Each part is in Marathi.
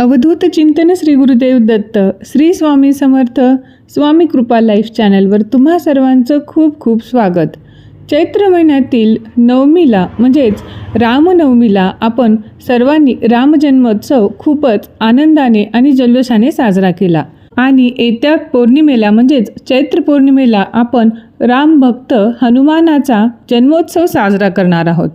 अवधूत चिंतन श्री गुरुदेव दत्त श्री स्वामी समर्थ स्वामी कृपा लाईफ चॅनलवर तुम्हा सर्वांचं खूप खूप स्वागत. चैत्र महिन्यातील नवमीला म्हणजेच रामनवमीला आपण सर्वांनी रामजन्मोत्सव खूपच आनंदाने आणि जल्लोषाने साजरा केला. आणि येत्या पौर्णिमेला म्हणजेच चैत्र पौर्णिमेला आपण रामभक्त हनुमानाचा जन्मोत्सव साजरा करणार आहोत.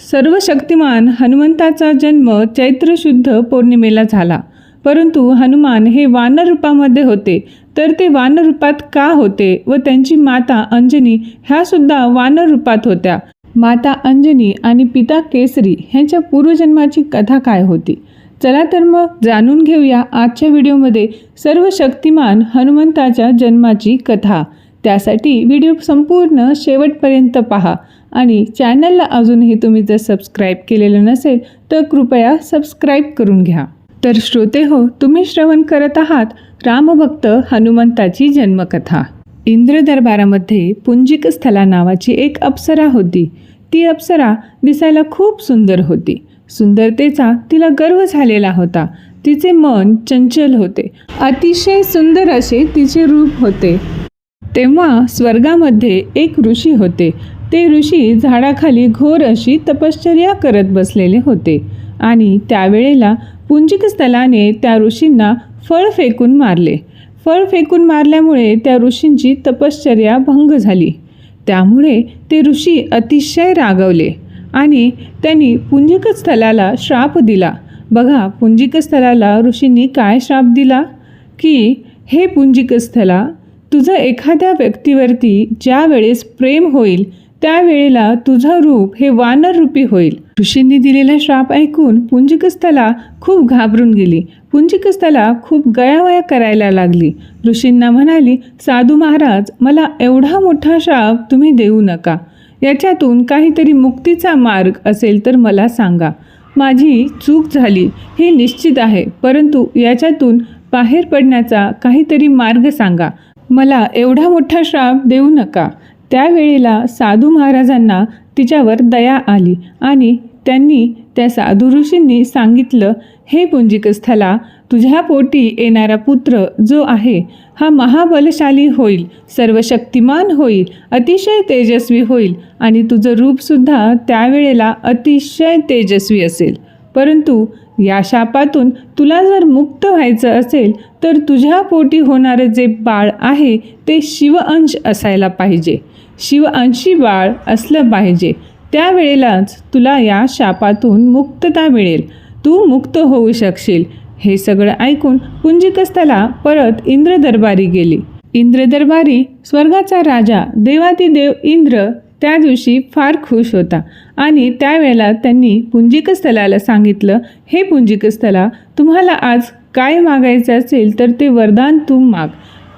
सर्व शक्तिमान हनुमंताचा जन्म चैत्र शुद्ध पौर्णिमेला झाला. परंतु हनुमान हे वानर रूपामध्ये होते. तर ते वानर रूपात का होते व त्यांची माता अंजनी ह्या सुद्धा वानर रूपात होत्या. माता अंजनी आणि पिता केसरी ह्यांच्या पूर्वजन्माची कथा काय होती? चला तर मग जाणून घेऊया आजच्या व्हिडिओमध्ये सर्व शक्तिमान हनुमंताच्या जन्माची कथा. त्यासाठी व्हिडिओ संपूर्ण शेवटपर्यंत पहा. आणि चॅनलला अजूनही तुम्ही जर सबस्क्राईब केलेलं नसेल तर कृपया सबस्क्राईब करून घ्या. तर श्रोते हो तुम्ही श्रवण करत आहात रामभक्त हनुमंताची जन्मकथा. इंद्र दरबारामध्ये पुंजिक स्थला नावाची एक अप्सरा होती. ती अप्सरा दिसायला खूप सुंदर होती. सुंदरतेचा तिला गर्व झालेला होता. तिचे मन चंचल होते. अतिशय सुंदर असे तिचे रूप होते. तेव्हा स्वर्गामध्ये एक ऋषी होते. ते ऋषी झाडाखाली घोर अशी तपश्चर्या करत बसलेले होते. आणि त्यावेळेला पुंजिक स्थलाने त्या ऋषींना फळ फेकून मारले. फळ फेकून मारल्यामुळे त्या ऋषींची तपश्चर्या भंग झाली. त्यामुळे ते ऋषी अतिशय रागवले आणि त्यांनी पुंजिक स्थलाला श्राप दिला. बघा पुंजिक स्थलाला ऋषींनी काय श्राप दिला? की हे पुंजिक स्थला तुझं एखाद्या व्यक्तीवरती ज्या वेळेस प्रेम होईल त्यावेळेला तुझं रूप हे वानर रूपी होईल. ऋषींनी दिलेला श्राप ऐकून पुंजिकस्थला खूप घाबरून गेली. पुंजिकस्थला खूप गयावया करायला लागली. ऋषींना म्हणाली साधू महाराज मला एवढा मोठा श्राप तुम्ही देऊ नका. याच्यातून काहीतरी मुक्तीचा मार्ग असेल तर मला सांगा. माझी चूक झाली हे निश्चित आहे. परंतु याच्यातून बाहेर पडण्याचा काहीतरी मार्ग सांगा. मला एवढा मोठा श्राप देऊ नका. त्यावेळेला साधू महाराजांना तिच्यावर दया आली आणि त्यांनी त्या साधू ऋषींनी सांगितलं हे पुंजिकस्थला तुझ्या पोटी येणारा पुत्र जो आहे हा महाबलशाली होईल सर्वशक्तिमान होईल अतिशय तेजस्वी होईल आणि तुझं रूपसुद्धा त्यावेळेला अतिशय तेजस्वी असेल. परंतु या शापातून तुला जर मुक्त व्हायचं असेल तर तुझ्या पोटी होणारं जे बाळ आहे ते शिवअंश असायला पाहिजे. शिवअंशी बाळ असलं पाहिजे. त्यावेळेलाच तुला या शापातून मुक्तता मिळेल. तू मुक्त होऊ शकशील. हे सगळं ऐकून पुंजिकस्थला परत इंद्र दरबारी गेली. इंद्र दरबारी स्वर्गाचा राजा देवातिदेव इंद्र त्या दिवशी फार खुश होता आणि त्यावेळेला त्यांनी पुंजिकस्थलाला सांगितलं हे पुंजिकस्थला तुम्हाला आज काय मागायचं असेल तर ते वरदान तू माग.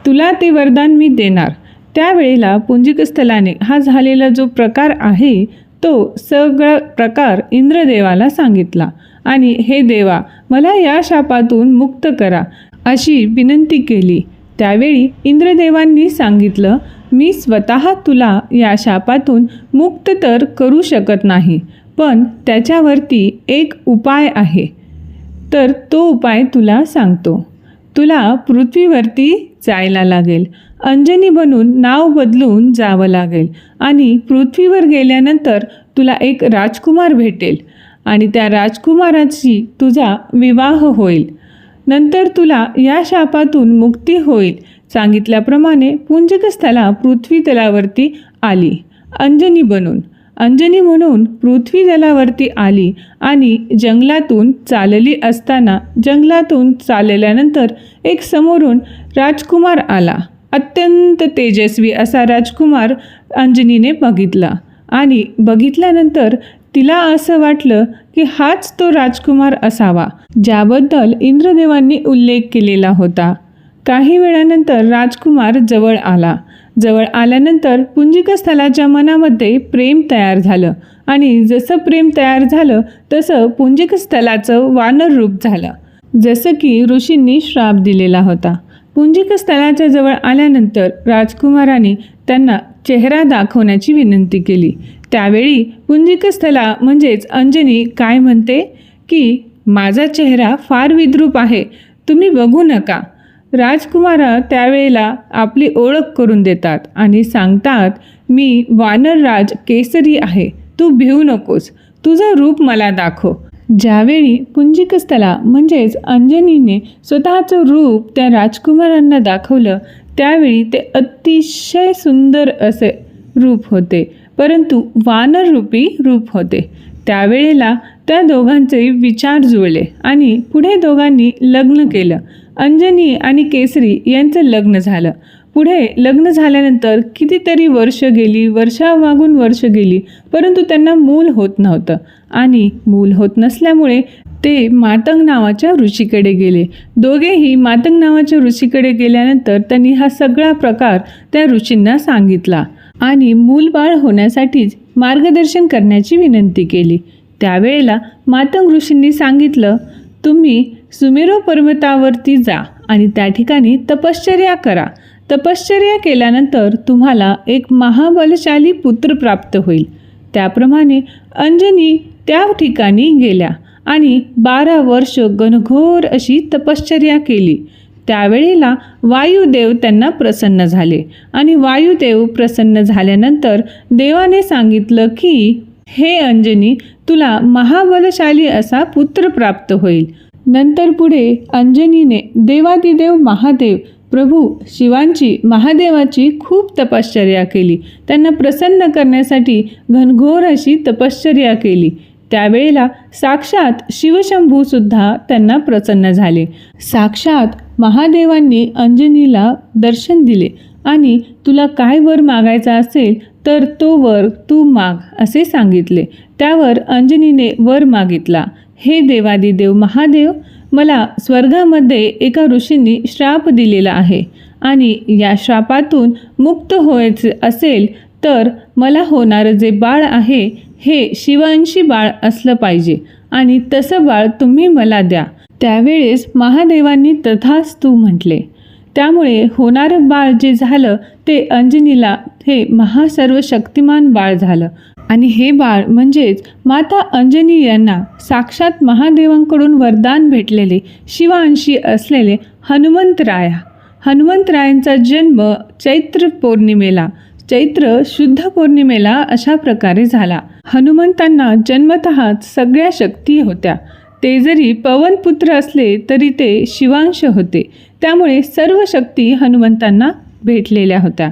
तुला ते वरदान मी देणार. त्यावेळेला पुंजिकस्थलाने हा झालेला जो प्रकार आहे तो सगळा प्रकार इंद्रदेवाला सांगितला. आणि हे देवा मला या शापातून मुक्त करा अशी विनंती केली. त्यावेळी इंद्रदेवांनी सांगितलं मी स्वतः तुला या शापातून मुक्त तर करू शकत नाही पण त्याच्यावरती एक उपाय आहे. तर तो उपाय तुला सांगतो. तुला पृथ्वीवरती जायला लागेल. अंजनी बनून नाव बदलून जावं लागेल आणि पृथ्वीवर गेल्यानंतर तुला एक राजकुमार भेटेल आणि त्या राजकुमाराची तुझा विवाह होईल. नंतर तुला या शापातून मुक्ती होईल सांगितल्याप्रमाणे पुंजकस्थला पृथ्वी तलावरती आली अंजनी बनून. अंजनी म्हणून पृथ्वी जलावरती आली आणि जंगलातून चालली असताना जंगलातून चालल्यानंतर एक समोरून राजकुमार आला. अत्यंत तेजस्वी असा राजकुमार अंजनीने बघितला. आणि बघितल्यानंतर तिला असं वाटलं की हाच तो राजकुमार असावा ज्याबद्दल इंद्रदेवांनी उल्लेख केलेला होता. काही वेळानंतर राजकुमार जवळ आला. जवळ आल्यानंतर पुंजिकस्थलाच्या मनामध्ये प्रेम तयार झालं आणि जसं प्रेम तयार झालं तसं पुंजिकस्थलाचं वानर रूप झालं. जसं की ऋषींनी श्राप दिलेला होता. पुंजिकस्थलाच्या जवळ आल्यानंतर राजकुमाराने त्यांना चेहरा दाखवण्याची विनंती केली. त्यावेळी पुंजिक स्थला म्हणजेच अंजनी काय म्हणते? की माझा चेहरा फार विद्रूप आहे. तुम्ही बघू नका. राजकुमारा त्यावेळेला आपली ओळख करून देतात आणि सांगतात मी वानरराज केसरी आहे. तू भिवू नकोस. तुझं रूप मला दाखव. ज्यावेळी पुंजिकस्थला म्हणजेच अंजनीने स्वतःचं रूप त्या राजकुमारांना दाखवलं त्यावेळी ते अतिशय सुंदर असे रूप होते परंतु वानररूपी रूप होते. त्यावेळेला त्या दोघांचे विचार जुळले आणि पुढे दोघांनी लग्न केलं. अंजनी आणि केसरी यांचं लग्न झालं. पुढे लग्न झाल्यानंतर कितीतरी वर्ष गेली वर्षामागून वर्ष गेली परंतु त्यांना मूल होत नव्हतं. आणि मूल होत नसल्यामुळे ते मातंग नावाच्या ऋषीकडे गेले. दोघेही मातंग नावाच्या ऋषीकडे गेल्यानंतर त्यांनी हा सगळा प्रकार त्या ऋषींना सांगितला आणि मूलबाळ होण्यासाठीच मार्गदर्शन करण्याची विनंती केली. त्यावेळेला मातंग ऋषींनी सांगितलं तुम्ही सुमेरो पर्वतावरती जा आणि त्या ठिकाणी तपश्चर्या करा. तपश्चर्या केल्यानंतर तुम्हाला एक महाबलशाली पुत्र प्राप्त होईल. त्याप्रमाणे अंजनी त्या ठिकाणी गेल्या आणि बारा वर्ष घनघोर अशी तपश्चर्या केली. त्यावेळेला वायुदेव त्यांना प्रसन्न झाले आणि वायुदेव प्रसन्न झाल्यानंतर देवाने सांगितलं की हे अंजनी तुला महाबलशाली असा पुत्र प्राप्त होईल. नंतर पुढे अंजनीने देवादिदेव महादेव प्रभू शिवांची महादेवाची खूप तपश्चर्या केली. त्यांना प्रसन्न करण्यासाठी घनघोर अशी तपश्चर्या केली. त्यावेळेला साक्षात शिवशंभूसुद्धा त्यांना प्रसन्न झाले. साक्षात महादेवांनी अंजनीला दर्शन दिले. आणि तुला काय वर मागायचा असेल तर तो वर तू माग असे सांगितले. त्यावर अंजनीने वर मागितला. हे देवादिदेव महादेव मला स्वर्गामध्ये एका ऋषींनी श्राप दिलेला आहे आणि या श्रापातून मुक्त व्हायचे असेल तर मला होणारं जे बाळ आहे हे शिवांशी बाळ असलं पाहिजे आणि तसं बाळ तुम्ही मला द्या. त्यावेळेस महादेवांनी तथास्तू म्हटले त्यामुळे होणारं बाळ जे झालं ते अंजनीला हे महासर्वशक्तिमान बाळ झालं. आणि हे बाळ म्हणजेच माता अंजनी यांना साक्षात महादेवांकडून वरदान भेटलेले शिवांशी असलेले हनुमंतराया हनुमंतरायांचा जन्म चैत्र पौर्णिमेला चैत्र शुद्ध पौर्णिमेला अशा प्रकारे झाला. हनुमंतांना जन्मतःच सगळ्या शक्ती होत्या. ते जरी पवनपुत्र असले तरी ते शिवांश होते. त्यामुळे सर्व शक्ती हनुमंतांना भेटलेल्या होत्या.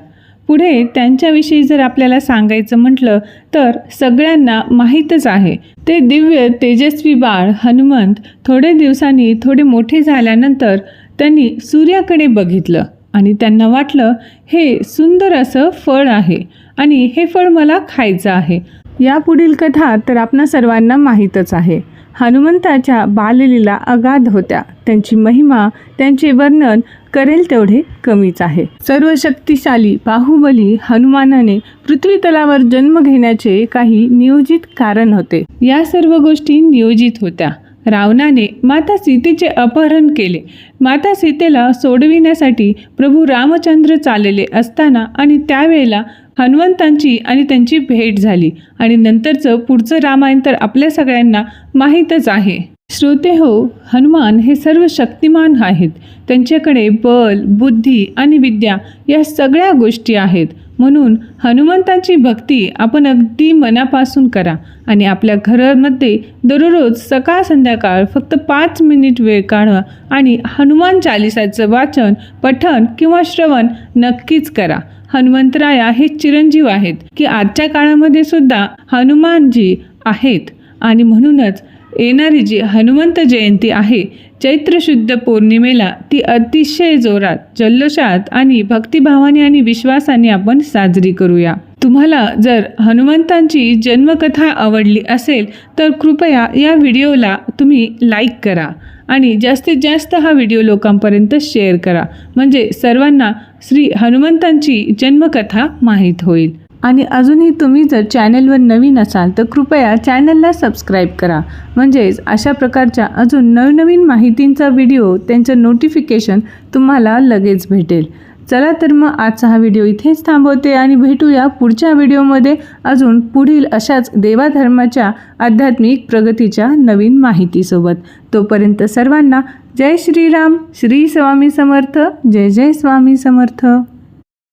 पुढे त्यांच्याविषयी जर आपल्याला सांगायचं म्हटलं तर सगळ्यांना माहीतच आहे. ते दिव्य तेजस्वी बाळ हनुमंत थोडे दिवसांनी थोडे मोठे झाल्यानंतर त्यांनी सूर्याकडे बघितलं आणि त्यांना वाटलं हे सुंदर असं फळ आहे आणि हे फळ मला खायचं आहे. या पुढील कथा तर आपणा सर्वांना माहीतच आहे. हनुमंताच्या बाललीला अगाध होत्या. त्यांची महिमा त्यांचे वर्णन करेल तेवढे कमीच आहे. सर्व शक्तिशाली बाहुबली हनुमानाने पृथ्वी तलावर जन्म घेण्याचे काही नियोजित कारण होते. या सर्व गोष्टी नियोजित होत्या. रावणाने माता सीतेचे अपहरण केले. माता सीतेला सोडविण्यासाठी प्रभू रामचंद्र चाललेले असताना आणि त्यावेळेला हनुमंतांची आणि त्यांची भेट झाली आणि नंतरचं पुढचं रामायण तर आपल्या सगळ्यांना माहीतच आहे. श्रोते हो हनुमान हे सर्व शक्तिमान आहेत. त्यांच्याकडे बल बुद्धी आणि विद्या या सगळ्या गोष्टी आहेत. म्हणून हनुमंतांची भक्ती आपण अगदी मनापासून करा आणि आपल्या घरामध्ये दररोज सकाळ संध्याकाळ फक्त पाच मिनिट वेळ काढा आणि हनुमान चालिसाचं वाचन पठण किंवा श्रवण नक्कीच करा. हनुमंतराया हे चिरंजीव आहेत की आजच्या काळामध्ये सुद्धा हनुमानजी आहेत आणि म्हणूनच येणारी जी हनुमंत जयंती आहे चैत्र शुद्ध पौर्णिमेला ती अतिशय जोरात जल्लोषात आणि भक्तिभावाने आणि विश्वासाने आपण साजरी करूया. तुम्हाला जर हनुमंतांची जन्मकथा आवडली असेल तर कृपया या व्हिडिओला तुम्ही लाईक करा आणि जास्तीत जास्त हा व्हिडिओ लोकांपर्यंत शेअर करा. म्हणजे सर्वांना श्री हनुमंतांची जन्मकथा माहीत होईल. आणि अजूनही तुम्ही जर चॅनलवर नवीन असाल तर कृपया चॅनलला सबस्क्राईब करा. म्हणजेच अशा प्रकारच्या अजून नवनवीन माहितींचा व्हिडिओ त्यांचं नोटिफिकेशन तुम्हाला लगेच भेटेल. चला तर मग आजचा हा व्हिडिओ इथेच थांबवते आणि भेटूया पुढच्या व्हिडिओमध्ये अजून पुढील अशाच देवाधर्माच्या आध्यात्मिक प्रगतीच्या नवीन माहितीसोबत. तोपर्यंत सर्वांना जय श्रीराम श्री स्वामी समर्थ जय जय स्वामी समर्थ.